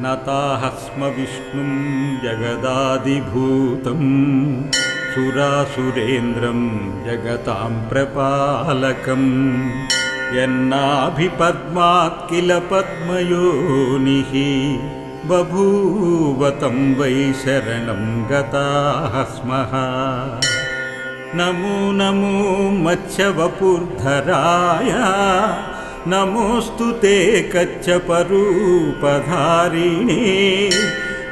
नताः स्म विष्णुं जगदादिभूतं। सुरासुरेन्द्रं जगतां प्रपालकम् यन्नाभिपद्मात् किल पद्मयोनिः। बभूव तं वै शरणं गताः स्मः। नमो नमो मत्स्यवपुर्धराय नमोऽस्तु ते कच्छपरूपधारिणे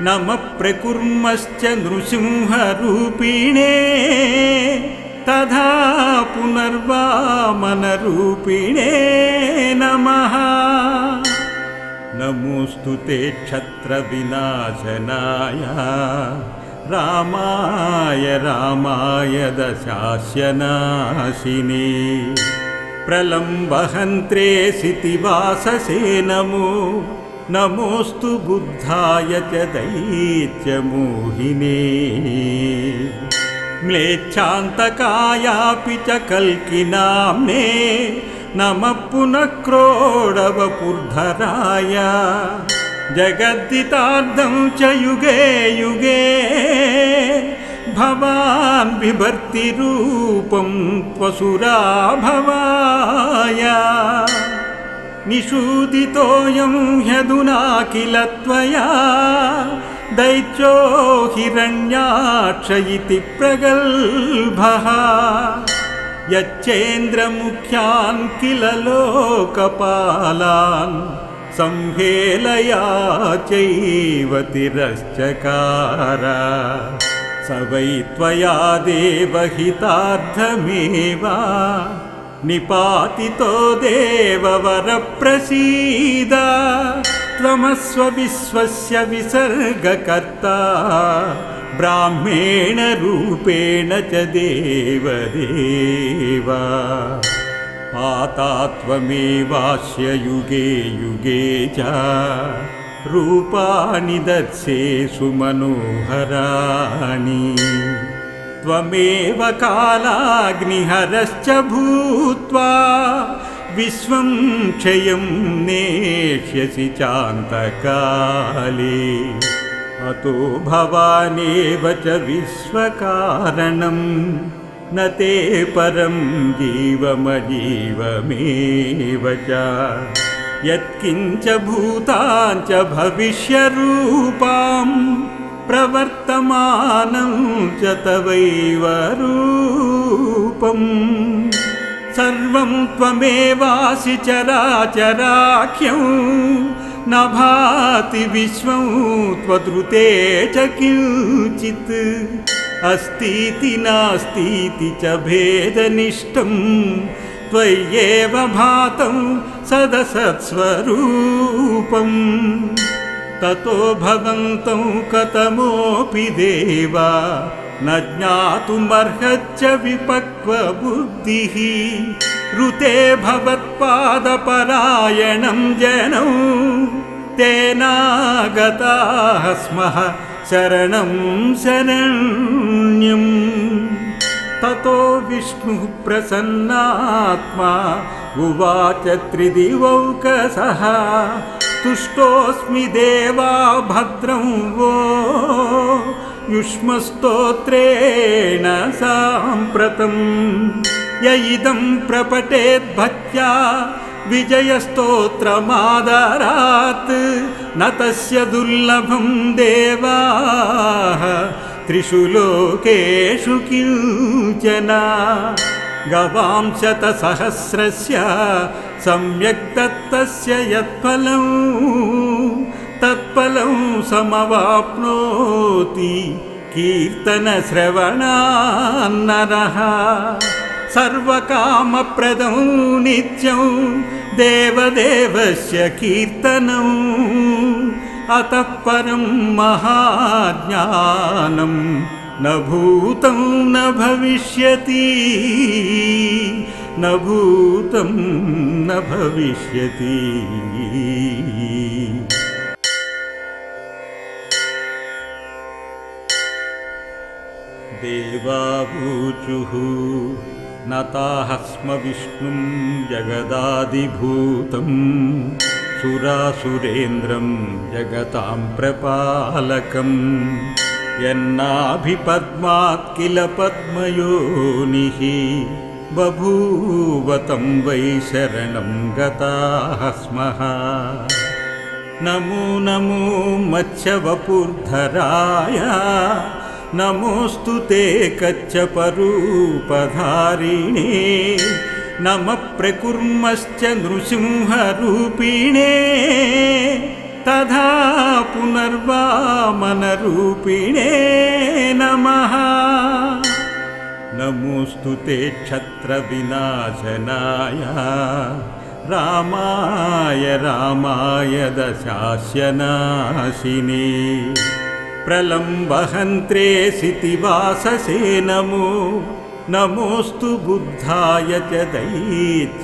नमः प्रकुर्मश्च नृसिंहरूपिणे तथा पुनर्वामनरूपिणे नमः। नमोऽस्तु ते क्षत्रविनाशनाय रामाय रामाय दशास्यनाशिने प्रलम्बहन्त्रे सितिवाससे नमो नमोऽस्तु बुद्धाय च दैत्यमोहिने। म्लेच्छान्तकायापि च कल्किनाम्ने। नमः पुनः क्रोडवपुर्धराय जगद्दितार्थं च युगे युगे भवान् बिभर्तिरूपं त्वसुरा भवाय निषूदितोऽयं ह्यधुना किल त्वया। दैत्यो हिरण्याक्ष इति प्रगल्भः। यच्चेन्द्रमुख्यान् किल लोकपालान् संहेलया चैव तिरश्चकार स वै त्वया देवहितार्थमेव। निपातितो देववरप्रसीद। त्वमस्व विश्वस्य विसर्गकर्ता। ब्राह्मेण रूपेण च देवदेव। पाता त्वमेवास्य युगे युगे च रूपाणि दर्शेषु मनोहराणि। त्वमेव कालाग्निहरश्च भूत्वा विश्वं क्षयं नेष्यसि चान्तकाले। अतो भवानेव च विश्वकारणं न ते परं जीवमजीवमेव च यत्किञ्च भूताञ्च भविष्यरूपां प्रवर्तमानं च तवैव रूपम्। सर्वं त्वमेवासि चराचराख्यं न भाति विश्वं त्वदृते च किञ्चित्। अस्तीति नास्तीति च भेदनिष्ठं त्वय्येव भातं सदसत्स्वरूपम् ततो भवन्तं कथमोऽपि देवा न ज्ञातुमर्हच्च विपक्वबुद्धिः। ऋते भवत्पादपरायणं जनौ तेनागताः स्मः शरणं शरण्यम् ततो विष्णुः प्रसन्नात्मा। उवाच त्रिदिवौकसः। तुष्टोऽस्मि देवा भद्रं वो। युष्मस्तोत्रेण साम्प्रतं। य इदं प्रपटेद्भक्त्या विजयस्तोत्रमादरात्। न तस्य दुर्लभं देवाः त्रिषु लोकेषु किञ्चन गवां शतसहस्रस्य सम्यक् दत्तस्य यत्फलं तत्फलं समवाप्नोति कीर्तनश्रवणान्नरः सर्वकामप्रदं नित्यं देवदेवस्य कीर्तनम् अतः परं महाज्ञानं न भूतं न भविष्यति। न भूतं न भविष्यति। देवावूचुः नताः स्म विष्णुं जगदादिभूतं सुरासुरेन्द्रं जगतां प्रपालकम् यन्नाभिपद्मात् किल पद्मयोनिः बभूव तं वै शरणं गताः स्मः नमो नमो मत्स्यवपुर्धराय नमोऽस्तु ते कच्छपरूपधारिणे नमः प्रकुर्मश्च नृसिंहरूपिणे तथा पुनर्वामनरूपिणे नमः। नमोऽस्तु ते क्षत्रविनाशनाय रामाय रामाय दशास्यनाशिने। प्रलम्बहन्त्रे सितिवाससे नमो नमोऽस्तु बुद्धाय च दैत्यमोहिने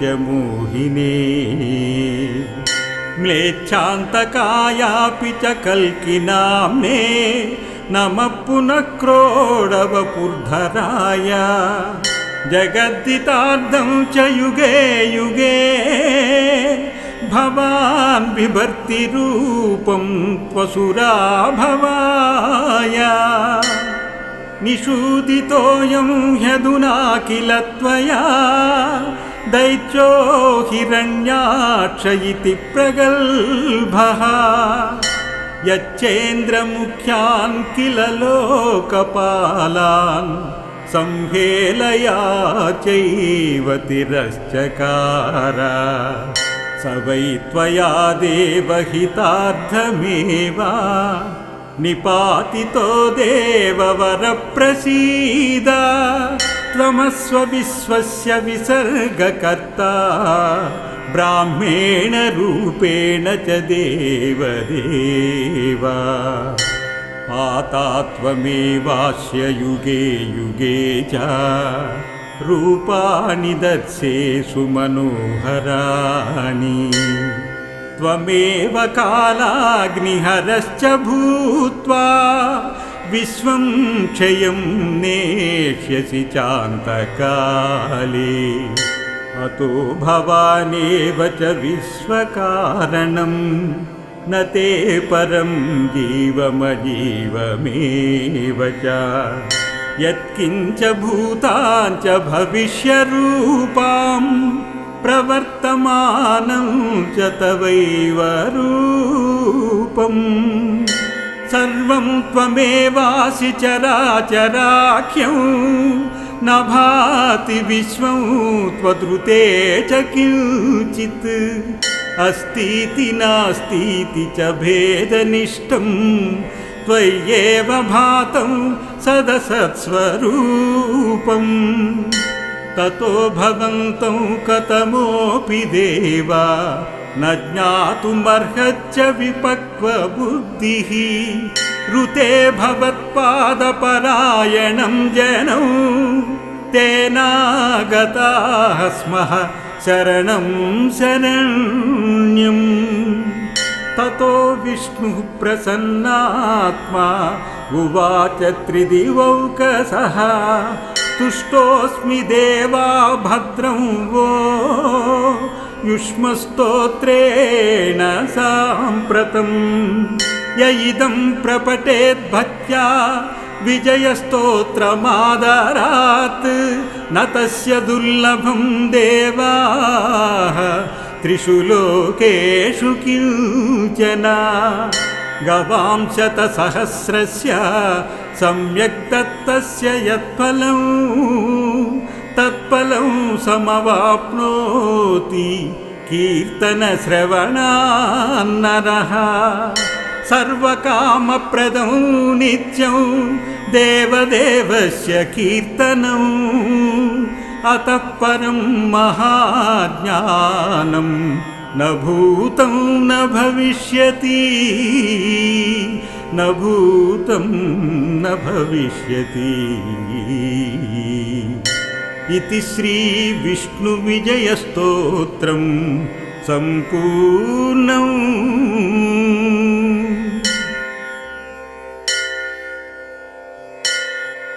म्लेच्छान्तकायापि च कल्किनाम्ने नमः पुनः क्रोडवपुर्धराय जगद्दितार्धं च युगे युगे भवान् बिभर्तिरूपं त्वसुरा भवाय निषूदितोऽयं ह्यधुना किल त्वया? दैत्यो हिरण्याक्ष इति प्रगल्भः। यच्चेन्द्रमुख्यान् किल लोकपालान् संहेलया चैव तिरश्चकार। स वै त्वया देवहितार्थमेव निपातितो देववरप्रसीद त्वमस्व विश्वस्य विसर्गकर्ता ब्राह्मेण रूपेण च देवदेव। पाता त्वमेवास्य युगे युगे च रूपाणि दत्से सुमनोहराणि त्वमेव कालाग्निहरश्च भूत्वा विश्वं क्षयं नेष्यसि चान्तकाले। अतो भवानेव च विश्वकारणं न ते परं जीवमजीवमेव च। यत्किञ्च भूताञ्च भविष्यरूपां प्रवर्तमानं च तवैव रूपम्। सर्वं त्वमेवासि चराचराख्यं न भाति विश्वं त्वदृते च किञ्चित्। अस्तीति नास्तीति च भेदनिष्ठं त्वय्येव भातं सदसत्स्वरूपम् ततो भवन्तं कथमोऽपि देवा न ज्ञातुमर्हच्च विपक्वबुद्धिः। ऋते भवत्पादपरायणं जनौ तेनागताः स्मः शरणं शरण्यम्। ततो विष्णुः प्रसन्नात्मा उवाच त्रिदिवौकसः तुष्टोऽस्मि देवा भद्रं वो युष्मस्तोत्रेण साम्प्रतं य इदं प्रपटेद्भक्त्या विजयस्तोत्रमादरात् न तस्य दुर्लभं देवाः त्रिषु लोकेषु किञ्चन गवां शतसहस्रस्य सम्यक् दत्तस्य यत्फलं तत्फलं समवाप्नोति कीर्तनश्रवणान्नरः सर्वकामप्रदं नित्यं देवदेवस्य कीर्तनम्। अतः परं महाज्ञानं न भूतं न भविष्यति। न भूतं न भविष्यति। इति श्रीविष्णुविजयस्तोत्रं सम्पूर्णम्